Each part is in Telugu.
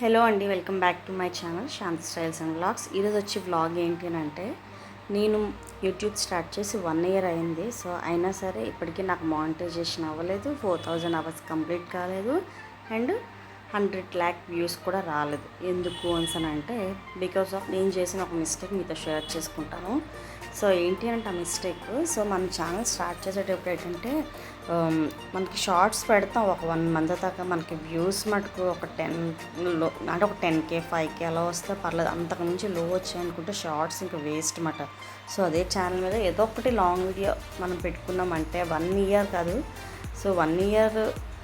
హలో అండి welcome back to my channel Shanti styles and blogs ఈరోజు వచ్చి వ్లాగ్ ఏంటి అని అంటే నేను యూట్యూబ్ స్టార్ట్ చేసి వన్ ఇయర్ అయింది. సో అయినా సరే ఇప్పటికీ నాకు మానిటైజేషన్ అవ్వలేదు ఫోర్ థౌజండ్ అవర్స్ కంప్లీట్ కాలేదు. అండ్ హండ్రెడ్ ల్యాక్ వ్యూస్ కూడా రాలేదు. ఎందుకు అని అంటే బికాస్ ఆఫ్ నేను చేసిన ఒక మిస్టేక్ మీతో షేర్ చేసుకుంటాను. సో ఏంటి అంటే ఆ మిస్టేక్ సో మన ఛానల్ స్టార్ట్ చేసేటప్పుడు ఏంటంటే um, మనకి షార్ట్స్ పెడతాం ఒక వన్ మంత్ దాకా మనకి వ్యూస్ మటుకు ఒక టెన్లో అంటే ఒక టెన్ కే ఫైవ్ కే అలా వస్తే పర్లేదు. అంతకు మించి లో వచ్చాయి అనుకుంటే షార్ట్స్ ఇంకా వేస్ట్ మాట. సో అదే ఛానల్ మీద ఏదో ఒకటి లాంగ్ వీడియో మనం పెట్టుకున్నామంటే వన్ ఇయర్ కాదు. సో వన్ ఇయర్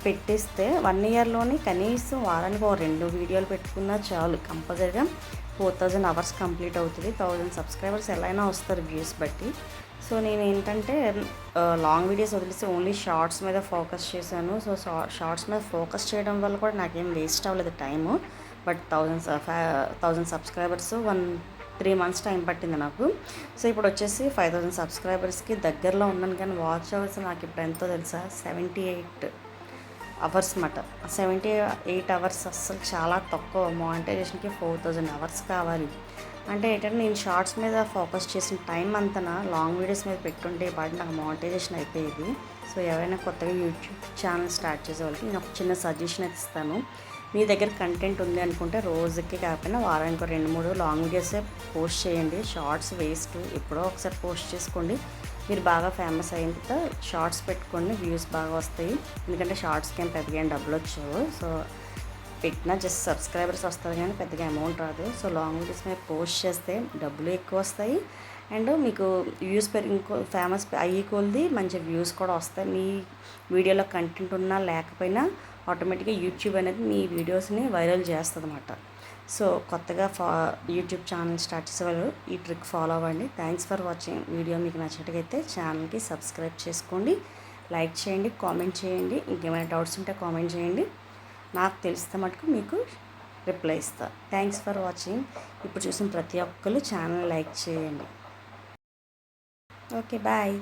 పెట్టిస్తే వన్ ఇయర్లోనే కనీసం వారానికి ఒక రెండు వీడియోలు పెట్టుకున్నా చాలు. కంపల్సరీగా ఫోర్ థౌజండ్ అవర్స్ కంప్లీట్ అవుతుంది. థౌజండ్ సబ్స్క్రైబర్స్ ఎలా అయినా వస్తారు వ్యూస్ బట్టి. సో నేను ఏంటంటే లాంగ్ వీడియోస్ వదిలేసి ఓన్లీ షార్ట్స్ మీద ఫోకస్ చేశాను. సో షార్ట్స్ మీద ఫోకస్ చేయడం వల్ల కూడా నాకేం వేస్ట్ అవ్వలేదు time but thousand thousand subscribers one three months time పట్టింది నాకు. సో ఇప్పుడు వచ్చేసి ఫైవ్ థౌజండ్ సబ్స్క్రైబర్స్కి దగ్గరలో ఉన్నాను. కానీ వాచ్ అవర్స్ నాకు ఇప్పుడు ఎంతో తెలుసా? సెవెంటీ ఎయిట్ అవర్స్ మాట సెవెంటీ ఎయిట్ అవర్స్ అస్సలు చాలా తక్కువ మానిటైజేషన్కి ఫోర్ థౌజండ్ అవర్స్ కావాలి. అంటే ఏంటంటే నేను షార్ట్స్ మీద ఫోకస్ చేసిన టైం అంతా లాంగ్ వీడియోస్ మీద పెట్టుంటే వాటి నాకు మానిటైజేషన్ అయిపోయేది. సో ఎవరైనా కొత్తగా యూట్యూబ్ ఛానల్ స్టార్ట్ చేసే వాళ్ళకి నేను ఒక చిన్న సజెషన్ అయితే ఇస్తాను. మీ దగ్గర కంటెంట్ ఉంది అనుకుంటే రోజుకి కాకపోయినా వారానికి రెండు మూడు లాంగ్ వీడియోసే పోస్ట్ చేయండి. షార్ట్స్ వేస్ట్ ఎప్పుడో ఒకసారి పోస్ట్ చేసుకోండి. మీరు బాగా ఫేమస్ అయిన తర్వాత షార్ట్స్ పెట్టుకోండి వ్యూస్ బాగా వస్తాయి. ఎందుకంటే షార్ట్స్కి ఏం పెద్దగా ఏం డబ్బులు వచ్చావు. సో పెట్టినా జస్ట్ సబ్స్క్రైబర్స్ వస్తారు కానీ పెద్దగా అమౌంట్ రాదు. సో లాంగ్ వీడియోస్ మీద పోస్ట్ చేస్తే డబ్బులు ఎక్కువ వస్తాయి. అండ్ మీకు వ్యూస్ పెరిగి ఇంకో ఫేమస్ అయ్యి కొలిది మంచి వ్యూస్ కూడా వస్తాయి. మీ వీడియోలో కంటెంట్ ఉన్నా లేకపోయినా ఆటోమేటిక్గా యూట్యూబ్ అనేది మీ వీడియోస్ని వైరల్ చేస్తుంది అన్నమాట సో కొత్తగా ఫా యూట్యూబ్ ఛానల్ స్టార్ట్ చేసేవాళ్ళు ఈ ట్రిక్ ఫాలో అవ్వండి. థ్యాంక్స్ ఫర్ వాచింగ్ వీడియో మీకు నచ్చినట్టుగైతే ఛానల్కి సబ్స్క్రైబ్ చేసుకోండి. లైక్ చేయండి కామెంట్ చేయండి. ఇంకేమైనా డౌట్స్ ఉంటే కామెంట్ చేయండి. నాకు తెలిస్తే మటుకు మీకు రిప్లై ఇస్తాను థ్యాంక్స్ ఫర్ వాచింగ్ ఇప్పుడు చూసిన ప్రతి ఒక్కరు ఛానల్ లైక్ చేయండి. Okay bye.